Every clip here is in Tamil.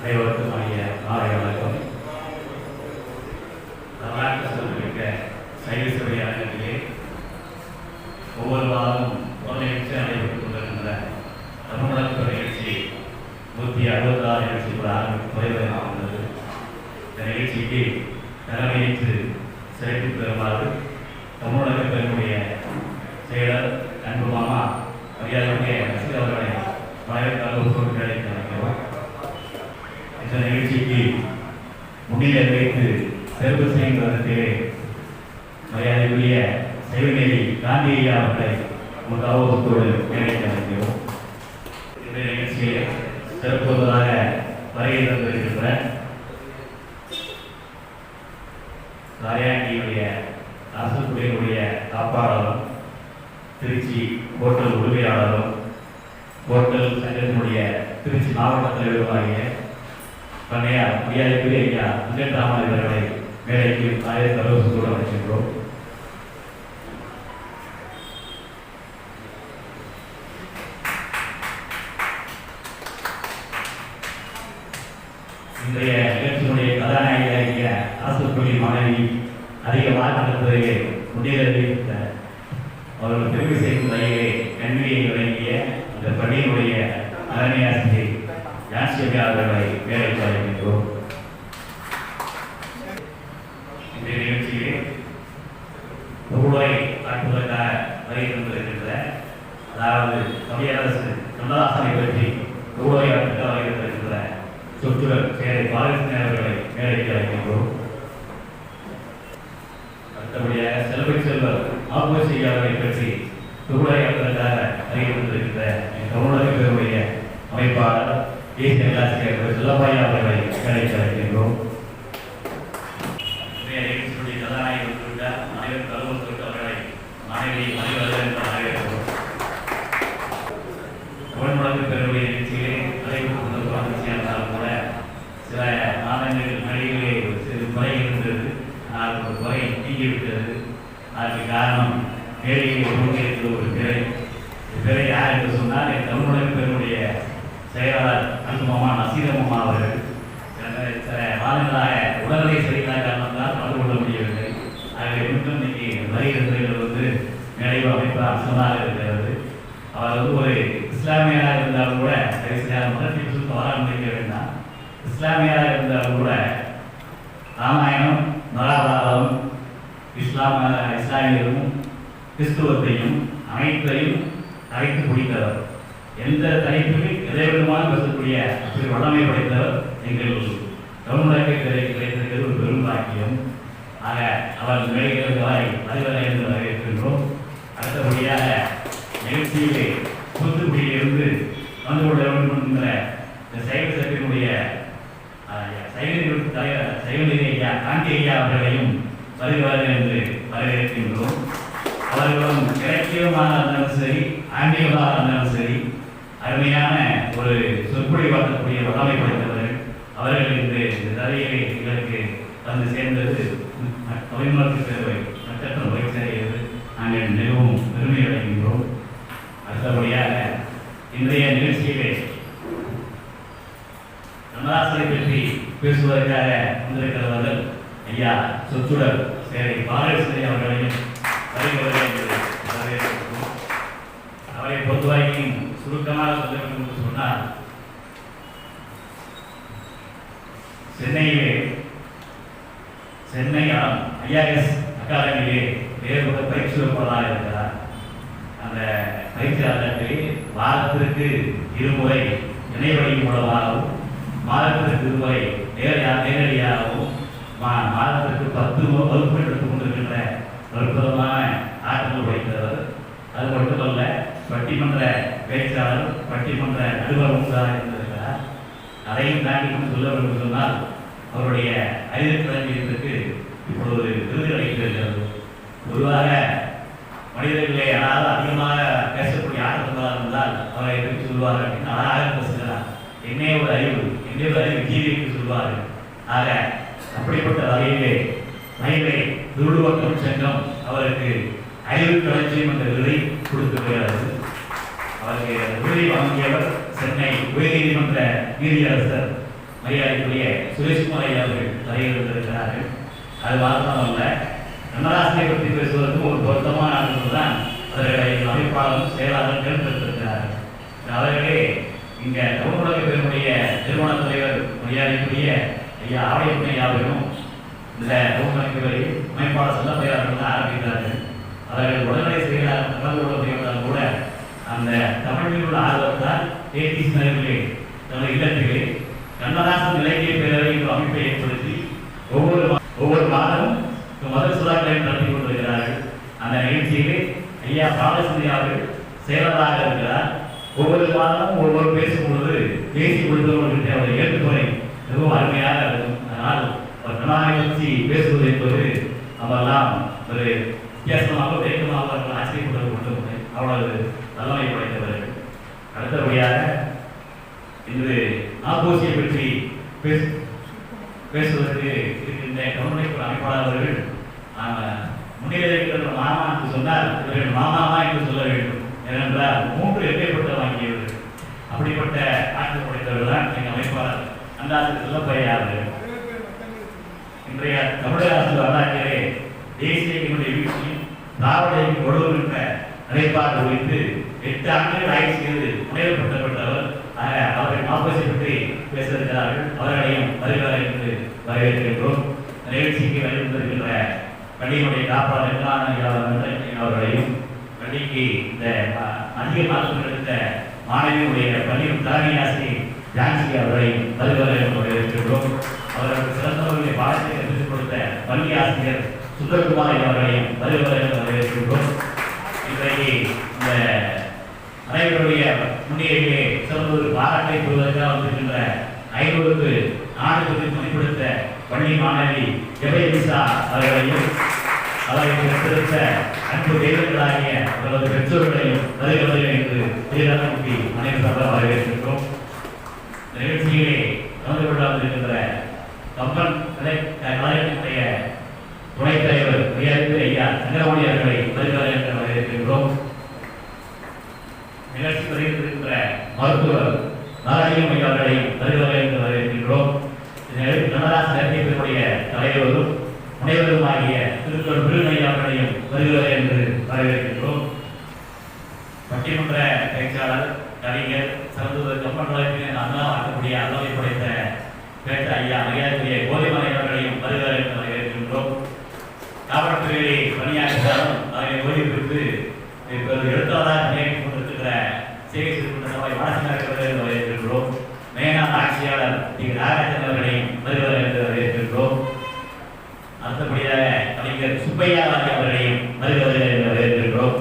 அனைவருக்கும் அணிய மாலை வணக்கம் வரலாற்று சிறப்புமிக்க சைவ சபை அரங்கத்திலே ஒவ்வொரு வாரமும் ஒரு நிகழ்ச்சி நடைபெற்றுக் கொண்டிருக்கின்ற தமிழ்நாட்டு நிகழ்ச்சி நூற்றி அறுபத்தாறு நிகழ்ச்சி கூட ஆரம்பித்து குறைவதாக இந்த நிகழ்ச்சிக்கு தலைமையேற்று சிறப்பு பெறுமாறு தமிழக பெருமுடைய செயலர் அன்பு மாமா மரியாதைக்குரிய ரசிகர் அவர்களை வரவேற்காக உறுப்பினர்களை நினைக்கிறோம் இந்த நிகழ்ச்சிக்கு முன்னிலை வைத்து சிறப்பு செய்வதற்கு மரியாதைக்குரிய சிவநெறி காந்தி ஐயா அவர்களை உங்கள் அவகத்தோடு நினைக்க நினைக்கிறோம் இந்த நிகழ்ச்சியை சிறப்புவதாக வருகை தந்திருக்கின்ற ராயாண்டியுடைய அரசு துறையினுடைய காப்பாளரும் திருச்சி ஹோட்டல் உரிமையாளரும் ஹோட்டல் சங்கத்தினுடைய திருச்சி மாவட்ட தலைவருமாகிய பண்ணையார் மரியாதைக்குரிய ஐயா வெங்கட்ராமன் இவர்களை மேடைக்கு ஆயிரத்தி அறுபது அழைக்கின்றோம் இன்றைய நிகழ்ச்சியினுடைய கதாநாயகியாகிய அரசு பள்ளி மாணவி அதிக மார்க் எடுப்பதற்கு அவர்கள் பெருமை செய்யும் வகையிலே கல்வியை வழங்கிய அந்த பள்ளியினுடைய தலைமை ஆசிரியர் ஜான்சியம்யா அவர்களை வேலைக்கு அழைக்கின்றோம் இந்த நிகழ்ச்சியிலே தொகுலை காட்டுவதற்காக வருகை தந்திருக்கின்ற அதாவது கவியரசு கண்ணதாசனை பற்றி தொகுலை காட்டுவதற்காக வருகை சேரை பாலகிருஷ்ணன் அவர்களை மேடைக்கு அழைக்கின்றோம் அடுத்தபடியாக செல்வை செல்வர் ஆபோசி அவர்களை பற்றி தொகுலாயத்திற்காக அறிவித்திருக்கின்ற தமிழக பேருடைய அமைப்பாளர் தேசிய ஆசிரியர் செல்லப்பாயா அவர்களை மேடைக்கு அழைக்கின்றோம் இன்றைய நிகழ்ச்சியுடைய கதாநாயகர் உள்ளிட்ட அனைவரும் கருவத்திற்கு அவர்களை மாணவி மணிவர்கள் என்று வரவேற்கிறோம் தமிழ்நாடு பேருடைய நிகழ்ச்சியிலே நடைபெற்று கொண்டிருக்கும் மகிழ்ச்சியாக இருந்தாலும் கூட சில மாதங்கள் நடிகளே சிறு குறை இருந்தது. ஆனால் ஒரு குறை நீங்கிவிட்டது அதற்கு காரணம் மேடையை உருவாக்கியிருக்கிற ஒரு பிறை பிறை யார் என்று சொன்னால் என் தமிழ்நாடு பேருடைய செயலாளர் அன்புமாமா நசீரமாமா அவர்கள். சில மாதங்களாக உடல்நிலை சரியில்லாத காரணத்தால் கலந்து கொள்ள முடியவில்லை. ஆகவே மீண்டும் இன்னைக்கு வரி வருகிறது வந்து நினைவு அமைப்பு அம்சமாக இருக்கிறது. அவர் வந்து ஒரு இஸ்லாமியராக இருந்தாலும் கூட சரி சில மதத்தை சுத்த வராமல் வேண்டாம். இஸ்லாமியராக இருந்தாலும் கூட ராமாயணம் மகாபாரதம் இஸ்லாம் இஸ்லாமியரும் கிறிஸ்துவத்தையும் அனைத்தையும் அழைத்து பிடித்தவர் எந்த தலைப்பிலும் எதை விதமாக பேசக்கூடிய அப்படி வல்லமை படைத்தவர் எங்கள் தமிழக கிடைத்திருக்கிறது ஒரு பெரும் பாக்கியம். ஆக அவர் மேடைகளை பதிவலை என்று வரவேற்கின்றோம். அடுத்தபடியாக நிகழ்ச்சியிலே தூத்துக்குடியிலிருந்து வந்து கொள்ள வேண்டும் என்கிற இந்த செயல் சத்தினுடைய சைவ தலைவர் சைவநிதி ஐயா அவர்களையும் வருகிறார்கள் என்று வரவேற்கின்றோம். அவர்களும் இலக்கியமாக இருந்தாலும் சரி ஆன்மீகமாக இருந்தாலும் சரி அருமையான ஒரு சொற்பொழிவாக்கக்கூடிய வல்லமை படைத்தவர்கள். அவர்கள் இன்று இந்த தரையிலே எங்களுக்கு வந்து சேர்ந்தது தொழில்நுட்ப சேவை நட்சத்திர செய்கிறது நாங்கள் மிகவும் பெருமை அடைகின்றோம் அடுத்தபடியாக இன்றைய நிகழ்ச்சியிலே கண்ணதாசனை பற்றி பேசுவதற்காக வந்திருக்கிறவர்கள் ஐயா சொத்துடர் சேவை பாலகிருஷ்ணன் அவர்களையும் அவரை பொறுத்தவரைக்கும் சுருக்கமாக சொல்ல வேண்டும் என்று சொன்னால் சென்னையிலே சென்னை ஐஆர்எஸ் அகாடமியிலே வேறு பயிற்சி வகுப்பதாக இருக்கிறார். அந்த பயிற்சியாளருக்கு வாரத்திற்கு இருமுறை இணையவழி மூலமாகவும் மாதத்திற்கு இருமுறை நேரடியாக நேரடியாகவும் மாதத்திற்கு பத்து மு- வகுப்புகள் எடுத்துக் கொண்டிருக்கின்ற அற்புதமான ஆற்றல் உடைத்தவர் அது மட்டுமல்ல பட்டிமன்ற பேச்சாளர் பட்டிமன்ற நடுவர் ஒன்றாக இருந்திருக்கிறார் அதையும் தாண்டி கொண்டு சொல்ல வேண்டும் சொன்னால் அவருடைய அறிவு களஞ்சியத்திற்கு இப்பொழுது ஒரு விருது அளிக்கிறது பொதுவாக மனிதர்களே யாராவது அதிகமாக பேசக்கூடிய ஆட்டத்தவராக இருந்தால் அவரை எப்படி சொல்வார்கள் அப்படின்னு அழகாக பேசுகிறார். என்னே ஒரு அறிவு என்னே ஒரு அறிவு ஜீவி சொல்வார்கள். ஆக அப்படிப்பட்ட வகையிலே மயிலை துருடுவக்கம் சங்கம் அவருக்கு அறிவு களஞ்சியம் என்ற விருதை வருகிறது. அவருக்கு விருதை வாங்கியவர் சென்னை உயர்நீதிமன்ற நீதியரசர் மரியாதைக்குரிய சுரேஷ்குமார் ஐயா அவர்கள் தலையிட்டிருக்கிறார்கள். அது மாத்திரமல்ல கண்ணதாசனை பற்றி பேசுவதற்கு ஒரு பொருத்தமான ஆட்கள் தான் அவர்களை அமைப்பாளரும் செயலாளரும் தேர்ந்தெடுத்திருக்கிறார்கள். அவர்களே இங்கே தமிழக பெருமுடைய நிறுவன தலைவர் மரியாதைக்குரிய ஐயா ஆலயப்பனை அவர்களும் இந்த தமிழகங்களை அமைப்பாளர் செல்லப்பையாளர்கள் தான் ஆரம்பிக்கிறார்கள் அவர்கள் உடனடி செயலாளர் கலந்து கொள்ள முடியாதால் கூட அந்த தமிழில் உள்ள ஆர்வத்தால் ஏடி நகரிலே தனது இல்லத்திலே கண்ணதாசன் இலக்கிய பேரவை என்ற அமைப்பை ஏற்படுத்தி ஒவ்வொரு ஒவ்வொரு மாதமும் மதுரை சுதாக்களை நடத்தி கொண்டிருக்கிறார்கள் அந்த நிகழ்ச்சியிலே ஐயா பாலசுந்தி அவர்கள் செயலராக இருக்கிறார். ஒவ்வொரு மாதமும் ஒவ்வொரு பேசும்பொழுது பேசி கொடுத்தவர்களுக்கு அவருடைய ஏற்றுமுறை மிகவும் அருமையாக இருக்கும். அதனால் ஒரு கண்ணாடி பற்றி பேசுவது என்பது அவெல்லாம் ஒரு வித்தியாசமாக வேகமாக அவர்கள் ஆச்சரியப்பட்டது மட்டுமில்லை அவ்வளவு வல்லமை படைத்தவர்கள். அடுத்தபடியாக இன்று ஆப்போசியை பற்றி பேசு பேசுவதற்கு இருக்கின்ற கவர்மெண்ட் அமைப்பாளர் அவர்கள் ஆஹ், முன்னிலை இருக்கிற மாமா என்று சொன்னால் இவர்கள் மாமாமா என்று சொல்ல வேண்டும். ஏனென்றால் மூன்று எல்லைப்பட்ட வாங்கியவர்கள். அப்படிப்பட்ட ஆட்சி படைத்தவர்கள் தான் எங்கள் அமைப்பாளர். அந்தாசி செல்லப்பையாளர்கள் இன்றைய தமிழக அரசு வரலாற்றிலே தேசிய இயக்கங்களுடைய வீழ்ச்சியும் திராவிட இயக்கம் ஒழுங்கு என்ற நிலைப்பாடு குறித்து எட்டு ஆண்டுகள் ஆய்வு செய்து முனைவுபடுத்தப்பட்டவர் அவரை அவர்கள் மாப்பசி பற்றி பேசியிருக்கிறார்கள் அவர்களையும் வருகிறார் என்று வரவேற்கின்றோம். நிகழ்ச்சிக்கு வருகின்ற பள்ளியினுடைய காப்பாளர்களான அவர்களையும் பள்ளிக்கு இந்த அதிக மாற்றம் எடுத்த மாணவியுடைய பள்ளியின் தலைமை ஆசிரியர் ஜான்சி அவரை வருகிறார் என்று வரவேற்கின்றோம் அவர்களுக்கு சிறந்தவர்களை பாடத்தை கற்றுக் கொடுத்த பள்ளி ஆசிரியர் சுந்தரகுமார் அவர்களையும் வருகிறார் வரவேற்கின்றோம் இன்றைக்கு இந்த அனைவருடைய முன்னிலையிலே சிறந்த ஒரு பாராட்டை பெறுவதற்காக வந்திருக்கின்ற ஐநூறுக்கு நாடுகளுக்கு மதிப்படுத்த பள்ளி மாணவி ஜெபயலிசா அவர்களையும் அவரை பெற்றிருந்த அன்பு தெய்வங்களாகிய அவரது பெற்றோர்களையும் வருகிறது என்று தீரநோக்கி அனைவரும் வரவேற்கின்றோம். நிகழ்ச்சியிலே கலந்து கொள்ளாமல் இருக்கின்ற கம்பன் கலை துணைத் தலைவர் மரியாதை ஐயா சங்கரமணி அவர்களை வருகிறார்கள் என்று வரவேற்கின்றோம். நிகழ்ச்சி வருகின்ற மருத்துவர் நாராயணம் ஐயா அவர்களையும் வருகிறார்கள் என்று வரவேற்கின்றோம். கனராஜ் தலைவரும் முனைவருமாகிய திருக்குறள் விருதுஐயா அவர்களையும் வருகிறார் என்று வரவேற்கின்றோம். பட்டிமன்ற பேச்சாளர் கவிஞர் சிறந்தது கம்பன் வழக்கில் அண்ணா ஆக்கக்கூடிய அல்லவை படைத்த பேட்ட ஐயா மரியாதைக்குரிய கோதிமலை அவர்களையும் வருகிறார் வரவேற்கின்றோம் காவல்துறையிலே பணியாற்றாலும் அதை ஓய்வு பெற்று இப்போது எழுத்தாளராக பணியாற்றிக் கொண்டிருக்கிற சேவை செய்திருக்கிற வாசினார்கள் வரவேற்கின்றோம் மேனா ஆட்சியாளர் டி. நாகராஜன் அவர்களையும் வருகிறார் வரவேற்கின்றோம் அடுத்தபடியாக கலைஞர் சுப்பையா அவர்களையும் வருகிறார் என்று வரவேற்கின்றோம்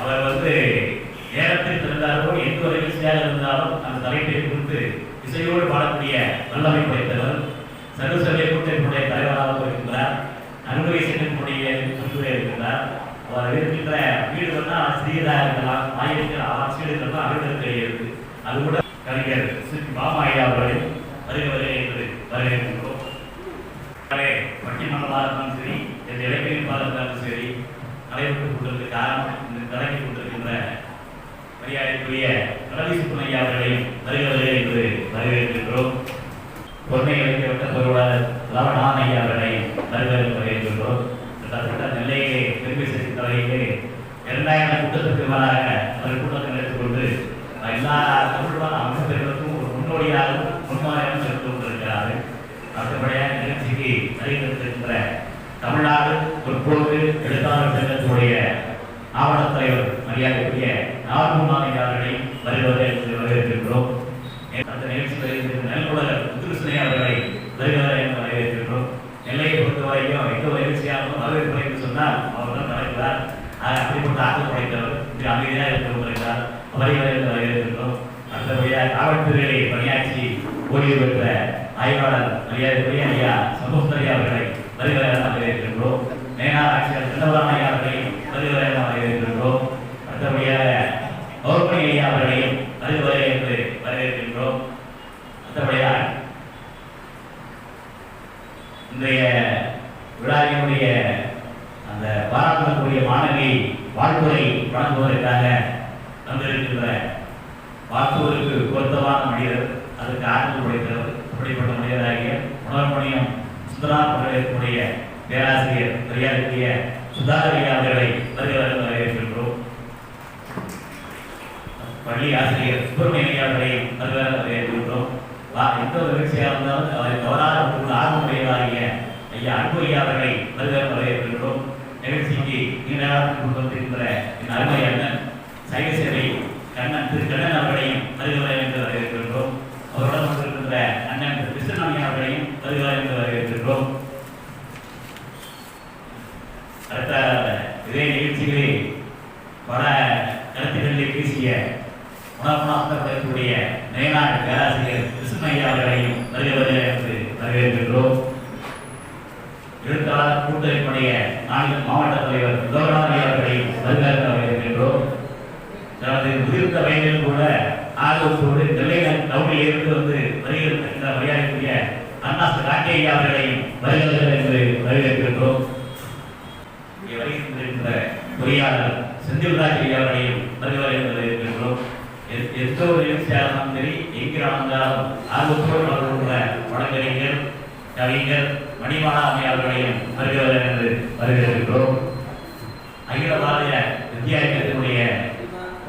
அவர் வந்து நேரத்தில் இருந்தாரோ எந்த ஒரு நிகழ்ச்சியாக இருந்தாலும் அந்த தலைப்பை குறித்து இசையோடு பாடக்கூடிய வல்லமை படைத்தவர் சர்வசபை கூட்டத்தினுடைய தலைவராக இருக்கின்றார். அன்புரை செல்லக்கூடிய சொல்லுடைய இருக்கின்றார். அவர் இருக்கின்ற வீடு வீடுகள்லாம் சிறியதாக இருக்கலாம். ஆயிரத்தில் ஆட்சியெல்லாம் அவர்களுக்கு தெரிகிறது அது கூட கலைஞர் ஸ்ரீ பாபா ஐயா அவர்களை வருகிறவரே என்று வரவேற்கின்றோம். எனவே பட்டிமன்றமாக இருந்தாலும் சரி எந்த இலக்கியமாக இருந்தாலும் சரி நடைபெற்று கொண்டிருக்க காரணம் இந்த தலைமை கொண்டிருக்கின்ற மரியாதைக்குரிய ரவி ஐயா அவர்களையும் வருகிறவர்களே என்று வரவேற்கின்றோம். பொன்னை இலக்கியவட்ட பொருளாளர் லவணான் ஐயா அவர்களையும் வருகிறவர்கள் வரவேற்கின்றோம் கிட்டத்தட்ட நெல்லையிலே பெருமை சேர்க்கும் தலையிலே இரண்டாயிரம் கூட்டத்துக்கு மேலாக ஒரு கூட்டத்தை எடுத்துக்கொண்டு எல்லா தமிழ் அமைச்சர்களுக்கும் ஒரு முன்னோடியாகவும் முன்மாதிரியாகவும் சென்று கொண்டிருக்கிறார்கள். அடுத்தபடியாக நிகழ்ச்சிக்கு அறிவித்திருக்கின்ற தமிழ்நாடு முற்போக்கு எழுத்தாளர் சங்கத்தினுடைய ஆவண தலைவர் மரியாதைக்குரிய நாகூர்மாமி அவர்களை வருவதை வரவேற்கின்றோம். அந்த நிகழ்ச்சி வருகின்ற அவர்களை வருவதை என்று வரவேற்கின்றோம் நெல்லையை பொறுத்த எந்த நிகழ்ச்சியாகவும் வரவேற்பு என்று சொன்னால் அவர் தான் நடக்கிறார் அப்படிப்பட்ட ஆற்றல் படைத்தவர் திரு அமைதியாக வரவேற்கின்றோம் அடுத்தபடியாக காவல்துறையிலே பணியாற்றி ஓய்வு பெற்ற ஆய்வாளர் மரியாதைக்குரிய ஐயா சமூகத்தரையா அவர்களை வருகிறார் வரவேற்கின்றோம் ஆட்சியர் சின்னவராம ஐயா அவர்களை வருகிறார் வரவேற்கின்றோம் அடுத்தபடியாக ஐயா அவர்களையும் வருகிறார் என்று அடுத்தபடியாக இன்றைய விழாவினுடைய அந்த பாராட்டக்கூடிய மாணவி வாழ்வுரை வழங்குவதற்காக வந்திருக்கின்ற வாழ்த்துவதற்கு பொருத்தமான மனிதர் அதற்கு ஆற்றல் உடைத்தவர் அப்படிப்பட்ட மனிதராகிய உணர்மணியம் சுந்தரா அவர்களுடைய பேராசிரியர் மரியாதைக்குரிய சுதாகரியா அவர்களை வருகிறவர்கள் வரவேற்கின்றோம். பள்ளி ஆசிரியர் சுப்பிரமணிய அவர்களை வருகிறவர்கள் வரவேற்கின்றோம். வா- எந்த ஒரு நிகழ்ச்சியாக இருந்தாலும் அவரை தவறாக உள்ள ஆர்வமுடையவராகிய ஐயா அன்பு அவர்களை வருகிறவர்கள் வரவேற்கின்றோம். நிகழ்ச்சிக்கு நீண்ட நாட்கள் கொண்டு வந்திருக்கிற என் அருமை அண்ணன் சைவ சேவை கண்ணன் திரு கண்ணன் அவர்களையும் வருகிறவர்கள் என்று வரவேற்கின்றோம் அவருடன் வந்திருக்கின்ற அண்ணன் திரு கிருஷ்ணசாமி அவர்களையும் வருகிறவர்கள் என்று வரவேற்கின்றோம் அடுத்த இதே நிகழ்ச்சிகளில் பல கருத்துக்களிலே பேசிய உணர்வுணர்த்தப்படக்கூடிய மேலாண் பேராசிரியர் கிருஷ்ணய்யா அவர்களையும் வருகிறவர்கள் என்று வரவேற்கின்றோம் எழுத்தாளர் கூட்டமைப்புடைய மாநில மாவட்ட தலைவர் லோகநாதன் அவர்களையும் வருகிறார்கள் வரவேற்கின்றோம் தனது முதிர்ந்த வயதில் கூட ஆர்வத்தோடு நெல்லையில் இருந்து வந்து வருகின்ற இந்த மரியாதைக்குரிய அண்ணா ராஜையா அவர்களையும் வருகிறார்கள் என்று வரவேற்கின்றோம். இங்கே வருகின்ற பொறியாளர் செந்தில் ஐயா அவர்களையும் வருகிறார்கள் என்று வரவேற்கின்றோம். எந்த ஒரு நிகழ்ச்சியாலும் சரி எங்கே நடந்தாலும் ஆர்வத்தோடு அவர்களுடைய வழக்கறிஞர் கவிஞர் மணிமாலா அம்மை அவர்களையும் வருகிறார்கள் என்று வருகிறோம் அகில பாரதிய வித்தியாசத்தினுடைய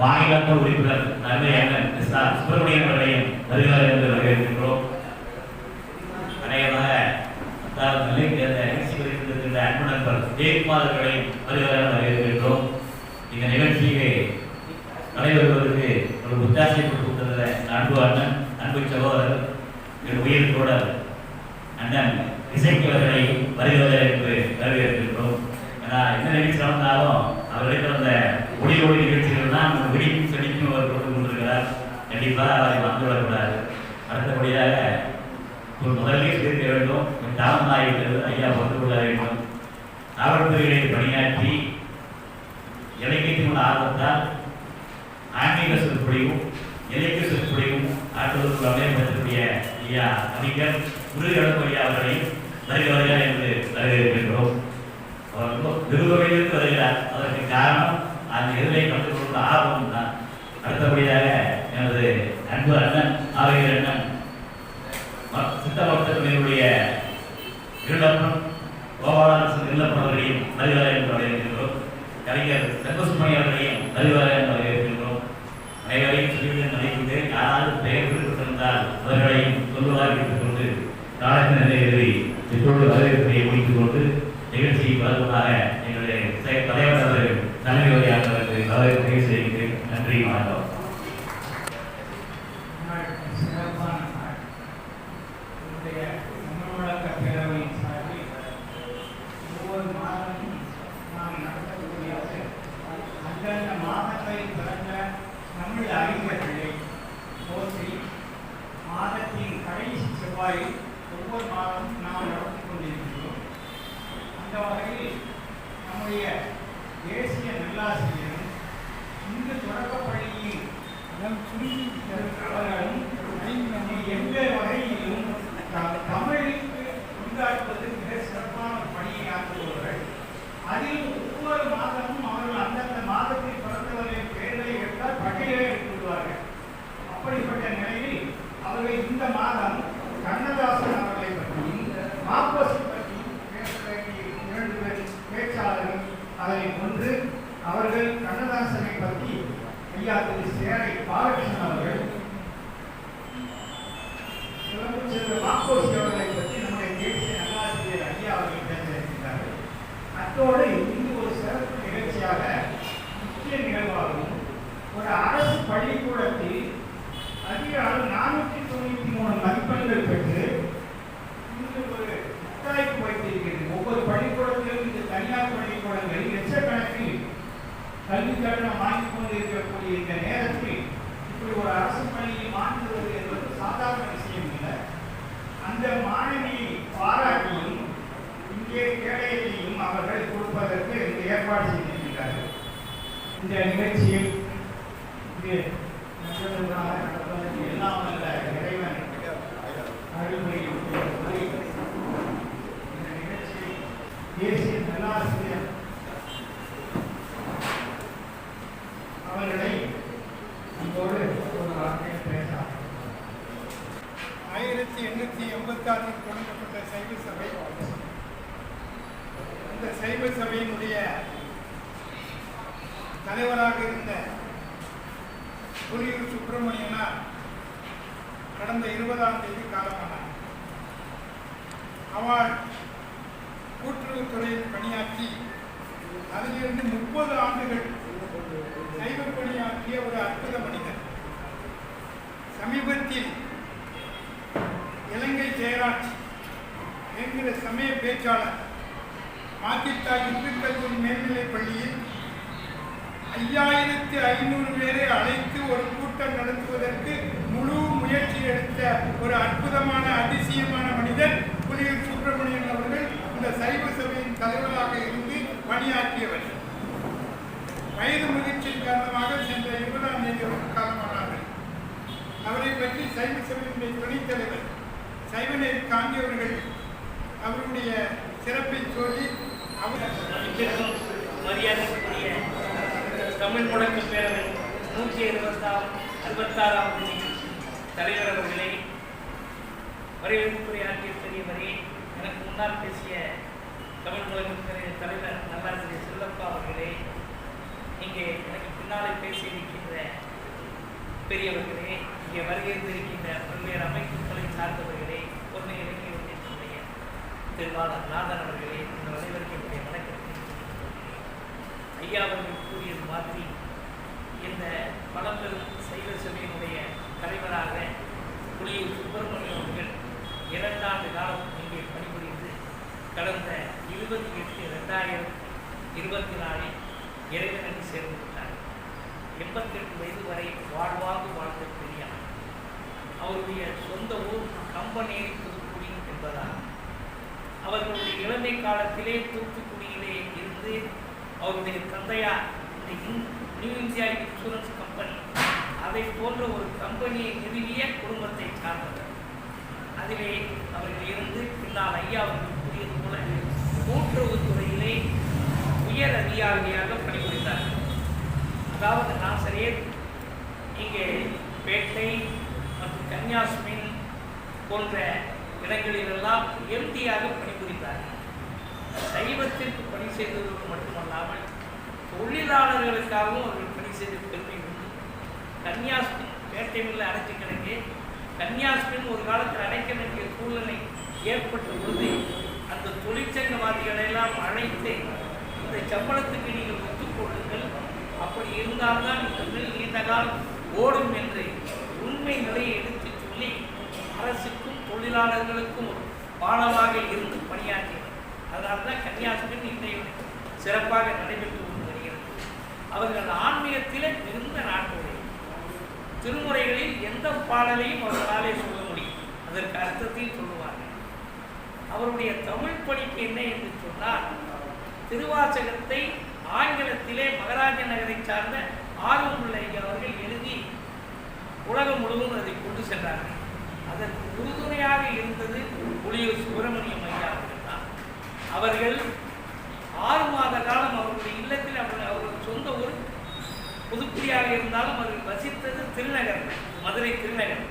வாயிலத்த உறுப்பினர் நன்மை அண்ணன் கிருஷ்ணா சுப்பிரமணியன் அவர்களையும் வருகிறார்கள் என்று வரவேற்கின்றோம். அநேகமாக அதாவது நிலை அந்த அன்பு நண்பர் ஜெயக்குமார் அவர்களையும் வருகிறார்கள் வரவேற்கின்றோம் இந்த நிகழ்ச்சியை நடைபெறுவதற்கு ஒரு உத்தாசை கொடுத்திருந்த அன்பு அண்ணன் அன்பு சகோதரர் என் உயிர் தோழர் அண்ணன் இசைக்கு அவர்களை வருகிறார்கள் என்று வரவேற்கின்றோம் ஏன்னா எந்த நிகழ்ச்சி நடந்தாலும் அவர்களிடம் அந்த ஒளி ஒளி நிகழ்ச்சிகள் தான் நம்ம வெடிக்கும் செடிக்கும் அவர் கொண்டு கொண்டிருக்கிறார் கண்டிப்பாக அவரை வந்து வரக்கூடாது அடுத்தபடியாக ஒரு முதலில் சேர்க்க வேண்டும் கொஞ்சம் தாமதமாகிவிட்டது ஐயா வந்து கொள்ள வேண்டும் காவல்துறைகளில் பணியாற்றி இலக்கியத்தின் ஆர்வத்தால் ஆன்மீக சொற்பொழிவும் இலக்கிய சொற்பொழிவும் ஆற்றுவதற்கு அமையப்பட்டிருக்கூடிய ஐயா கவிஞர் முருகன் அவர்களை. அவர்களையும் வருகிறார்கள் என்று வரவேற்கின்றோம் அவர் ரொம்ப திருவகையிலிருந்து வருகிறார். அதற்கு காரணம் அந்த எதிரை கற்றுக்கொண்ட ஆர்வம் தான் அடுத்தபடியாக எனது அன்பு அண்ணன் ஆரோக்கிய அண்ணன் ம- சித்த பக்தர்களுடைய இருளப்பன் கோபாலரசன் இல்லப்பன் அவர்களையும் வருகிறார் என்று வரவேற்கின்றோம். கலைஞர் செல்வசுமணி அவர்களையும் வருகிறார் என்று வரவேற்கின்றோம். அனைவரையும் சொல்லிவிட்டு நினைக்கின்றேன் யாராவது பெயர் குறிப்பிட்டிருந்தால் அவர்களையும் சொல்லுவார்கள் காலத்தின் நிறைவேறி இப்பொழுது வரவேற்பை முடித்துக் கொண்டு நிகழ்ச்சியை வழங்குவதாக எங்களுடைய தலைவர் அவர்கள் தலைமை உரையாற்றுவதற்கு வரவேற்பை செய்கிறேன் நன்றி வணக்கம் சிறப்பான நாள் என்னுடைய தமிழ் வழக்க பேரவையின் சார்பில் ஒவ்வொரு மாதமும் நாம் நடத்தக்கூடியது அந்தந்த மாதங்களில் பிறந்த தமிழ் அறிஞர்களை போற்றி மாதத்தின் கடைசி செவ்வாயில் ஒவ்வொரு மாதமும் நாம் நடத்தி கொண்டிருக்கிறோம் அந்த வகையில் நம்முடைய தேசிய நல்லாசிரியரும் இந்து தொடக்கப் பள்ளியின் அவர்களும் எந்த வகையிலும் த- தமிழுக்கு உண்டாக்குவது மிக சிறப்பான பணியை ஆற்றுபவர்கள் அதில் ஒவ்வொரு மாதமும் அவர்கள் அந்தந்த மாதத்தில் பிறந்தவர்களின் பெயர்களை எடுத்தால் பட்டியலே எடுத்துள்ளார்கள் அப்படிப்பட்ட நிலையில் அவர்கள் இந்த மாதம் கண்ணதாசன் அவர்களை பற்றியும் மாப்போசி பற்றியும் பேச வேண்டிய இரண்டு பேர் பேச்சாளர்கள் அதில் ஒன்று அவர்கள் கண்ணதாசனை பற்றி ஐயா திரு சேரை பாலகிருஷ்ணன் அவர்கள் சிறப்பு செல்வ மாப்போசி அவர்களை பற்றி நம்முடைய தேசிய நல்லாசிரியர் ஐயா அவர்கள் பேச இருக்கின்றார்கள் அத்தோடு இங்கு ஒரு சிறப்பு நிகழ்ச்சியாக முக்கிய நிகழ்வாகவும் ஒரு அரசு பள்ளிக்கூடத்தில் அதிக அளவு நானூற்றி தொண்ணூற்றி மூணு மதிப்பெண்கள் பெற்று இங்கு ஒரு முத்தாய்ப்பு வைத்திருக்கிறது ஒவ்வொரு பள்ளிக்கூடத்திலும் இந்த தனியார் பள்ளிக்கூடங்களில் லட்சக்கணக்கில் கல்வி கட்டணம் வாங்கிக் கொண்டிருக்கக்கூடிய இந்த நேரத்தில் இப்படி ஒரு அரசு பள்ளியில் மாற்றுவது என்பது சாதாரண விஷயம் இல்லை அந்த மாணவியை பாராட்டியும் இங்கே கேடயத்தையும் அவர்கள் கொடுப்பதற்கு ஏற்பாடு செய்திருக்கிறார்கள். இந்த நிகழ்ச்சியில் இது நல்லதாக நடப்பதற்கு எல்லாம் வல்ல இறைவன் அருள்மையும் இந்த நிகழ்ச்சியை தேசிய நல்லாசிரியர் அவர்களை உங்களோடு ஒரு வார்த்தை பேசலாம் ஆயிரத்தி எண்ணூற்றி இருபத்தி ஆறில் தொடங்கப்பட்ட சைவ சபை இந்த சைவ சபையினுடைய தலைவராக இருந்த புலியூர் சுப்பிரமணியனார் கடந்த இருபதாம் தேதி காலமானார். அவர் கூட்டுறவுத்துறையில் பணியாற்றி அதிலிருந்து முப்பது ஆண்டுகள் சைவ பணியாற்றிய ஒரு அற்புத மனிதர். சமீபத்தில் இலங்கை ஜெயராஜ் என்கிற சமய பேச்சாளர் மாத்தித்தா இந்து கல்லூரி மேல்நிலைப் பள்ளியில் ஐயாயிரத்தி ஐநூறு பேரை அழைத்து ஒரு கூட்டம் நடத்துவதற்கு முழு முயற்சி எடுத்த ஒரு அற்புதமான அதிசயமான மனிதர் புலியூர் சுப்பிரமணியன் அவர்கள் இந்த சைவ சபையின் தலைவராக இருந்து பணியாற்றியவர். வயது முதிர்ச்சியின் காரணமாக சென்ற இருபதாம் தேதி அவர்கள் காலமானார்கள். அவரை பற்றி சைவ சபையினுடைய துணைத் தலைவர் சைவநேர் காந்தி அவர்கள் அவருடைய சிறப்பை சொல்லி அவர் மரியாதைக்குரிய தமிழ் முழக்க பேரவை நூற்றி இருபத்தாறு அறுபத்தாறாம் தலைவர் அவர்களே வரவேற்புரை ஆற்றிய பெரியவரே எனக்கு முன்னால் பேசிய தமிழ் முழக்க தலைவர் நல்லாசிரியர் செல்லப்பா அவர்களே இங்கே எனக்கு பின்னாலே பேசியிருக்கின்ற பெரியவர்களே இங்கே வருகின்றிருக்கின்ற பல்வேறு அமைப்புகளை சார்ந்தவர்களே ஒன்றை இலக்கிய திருவாளர் நாதன் அவர்களே இந்த அனைவருக்கும் என்னுடைய ஐயா அவர்கள் கூறியது மாதிரி இந்த பழம்பெரும் சைவ சபையினுடைய தலைவராக புலியூர் சுப்பிரமணியம் அவர்கள் இரண்டாண்டு காலம் இங்கே பணிபுரிந்து கடந்த இருபத்தி எட்டு ரெண்டாயிரம் இருபத்தி நாலில் இறைவனுக்கு சேர்ந்து விட்டார் எண்பத்தெட்டு வயது வரை வாழ்வாங்கு வாழ்ந்த பெரியார். அவருடைய சொந்த ஊர் கம்பனேரி புதுக்குடி என்பதால் அவர்களுடைய இளமை காலத்திலே தூத்துக்குடியிலே இருந்து அவருடைய தந்தையார் நியூ இந்தியா இன்சூரன்ஸ் கம்பெனி. அதை போன்ற ஒரு கம்பெனியை நிறுவிய குடும்பத்தை சார்ந்தவர். அதிலே அவர்கள் இருந்து பின்னால் ஐயா அவர்கள் கூறியது போல கூட்டுறவுத்துறையிலே உயர் அதிகாரியாக பணிபுரிந்தார்கள் அதாவது நாசரேர் இங்கே பேட்டை மற்றும் கன்னியாஸ்மின் போன்ற இடங்களிலெல்லாம் எம்டியாக பணிபுரிந்தார்கள் சைவத்திற்கு பணி செய்ததோடு மட்டுமல்லாமல் தொழிலாளர்களுக்காகவும் அவர்கள் பணி செய்த பெருமை உண்டு. கன்னியாஸ்மின் பேட்டை மில்ல அடைச்சு கிடங்கே கன்னியாஸ்மின் ஒரு காலத்தில் அடைக்க வேண்டிய சூழ்நிலை ஏற்பட்ட பொழுது அந்த தொழிற்சங்கவாதிகளை எல்லாம் அழைத்து இந்த சம்பளத்துக்கு நீங்கள் ஒத்துக்கொள்ளுங்கள் அப்படி இருந்தால்தான் இந்த மில் நீண்ட காலம் ஓடும் என்று உண்மை நிலையை எடுத்துச் சொல்லி அரசுக்கும் தொழிலாளர்களுக்கும் ஒரு பாலமாக இருந்து பணியாற்றினார். அதனால தான் கன்னியாகுமரி இன்றைய சிறப்பாக நடைபெற்று கொண்டு வருகிறது. அவர்கள் ஆன்மீகத்திலே மிகுந்த நாட்டுடைய திருமுறைகளில் எந்த பாடலையும் அவர்களாலே சொல்ல முடியும். அதற்கு அர்த்தத்தையும் சொல்லுவார்கள். அவருடைய தமிழ் படிப்பு என்ன என்று சொன்னால் திருவாசகத்தை ஆங்கிலத்திலே மகராஜ நகரை சார்ந்த ஆர்வம் அவர்கள் எழுதி உலகம் முழுவதும் அதை கொண்டு சென்றார்கள். அதற்கு உறுதுணையாக இருந்தது புலியூர் சுப்பிரமணியம். அவர்கள் ஆறு மாத காலம் அவருடைய இல்லத்தில் அவர்கள் அவர்கள் சொந்த ஊர் புதுக்குடியாக இருந்தாலும் அவர்கள் வசித்தது திருநகர் மதுரை திருநகர்.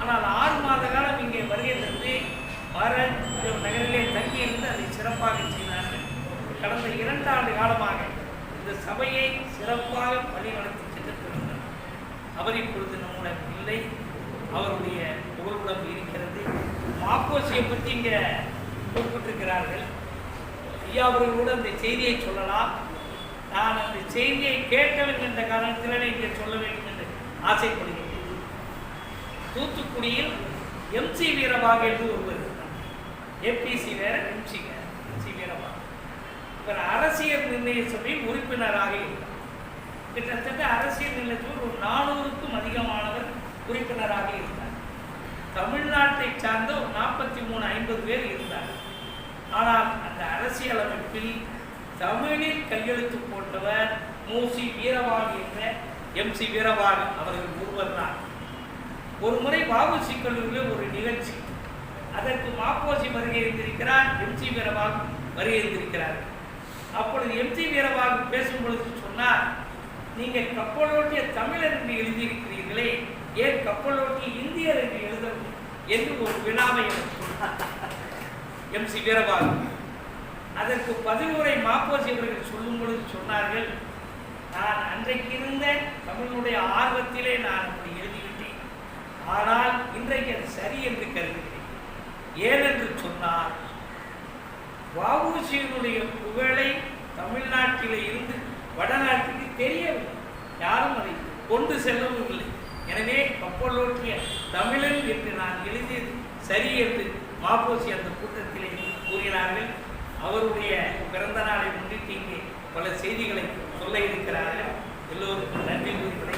ஆனால் ஆறு மாத காலம் இங்கே வருகை தந்து வர நகரிலே தங்கியிருந்து அதை சிறப்பாக செய்தார்கள். கடந்த இரண்டு ஆண்டு காலமாக இந்த சபையை சிறப்பாக வழிநடத்தி சென்றிருக்கிறார் அவர் இப்பொழுது நம்முடன் இல்லை. அவருடைய புகழுடன் இருக்கிறது. மாக்கோசியை பற்றி இங்கே குறிப்பிட்டிருக்கிறார்கள் ஐயா அவர்களோடு அந்த செய்தியை சொல்லலாம். நான் அந்த செய்தியை கேட்க வேண்டும் என்ற காரணத்திலே இங்கே சொல்ல வேண்டும் என்று ஆசைப்படுகிறேன். தூத்துக்குடியில் எம்சி வீரபாக என்று ஒருவர் ஏபிசி வேற எம்சி வேற எம்சி வீரபாக. இவர் அரசியல் நிர்ணய சபையில் உறுப்பினராக இருந்தார். கிட்டத்தட்ட அரசியல் நிலையத்தில் ஒரு நானூறுக்கும் அதிகமானவர் உறுப்பினராக இருந்தார். தமிழ்நாட்டை சார்ந்த ஒரு நாற்பத்தி மூணு ஐம்பது பேர் இருந்தார். ஆனால் அந்த அரசியல் அமைப்பில் தமிழில் கையெழுத்து போட்டவர் மூசி வீரவாணி என்ற எம்சி வீரவாணி அவர்கள் ஒருவர் தான். ஒரு முறை வாபுசி கல்லூரியில் ஒரு நிகழ்ச்சி. அதற்கு மாப்போசி வருகை இருந்திருக்கிறார் எம்சி வீரவாக வருகை இருந்திருக்கிறார் அப்பொழுது எம்சி வீரவாக பேசும் பொழுது சொன்னார் நீங்கள் கப்பலோட்டிய தமிழர் என்று எழுதியிருக்கிறீர்களே. ஏன் கப்பலோட்டிய இந்தியர் என்று எழுத என்று ஒரு வினாவை எனக்கு சொன்னார். எம் சி வீரபாகு அதற்கு பதிலுரை மாப்போசி அவர்கள் சொல்லும் பொழுது சொன்னார்கள் நான் அன்றைக்கு இருந்த தமிழனுடைய ஆர்வத்திலே நான் அப்படி எழுதிவிட்டேன். ஆனால் இன்றைக்கு அது சரி என்று கருதுகிறேன். ஏனென்று சொன்னால் வஉசியினுடைய புகழை தமிழ்நாட்டிலே இருந்து வடநாட்டுக்கு தெரியவில்லை. யாரும் அதை கொண்டு செல்லவும் இல்லை எனவே கப்பலோட்டிய தமிழன் என்று நான் எழுதியது சரி என்று மாப்போசி அந்த கூட்டத்தில் கூறினார்கள். அவருடைய பிறந்த நாளை முன்னிட்டு இங்கே பல செய்திகளை சொல்ல இருக்கிறார்கள். எல்லோருக்கும் நன்றி கூறுகிறேன்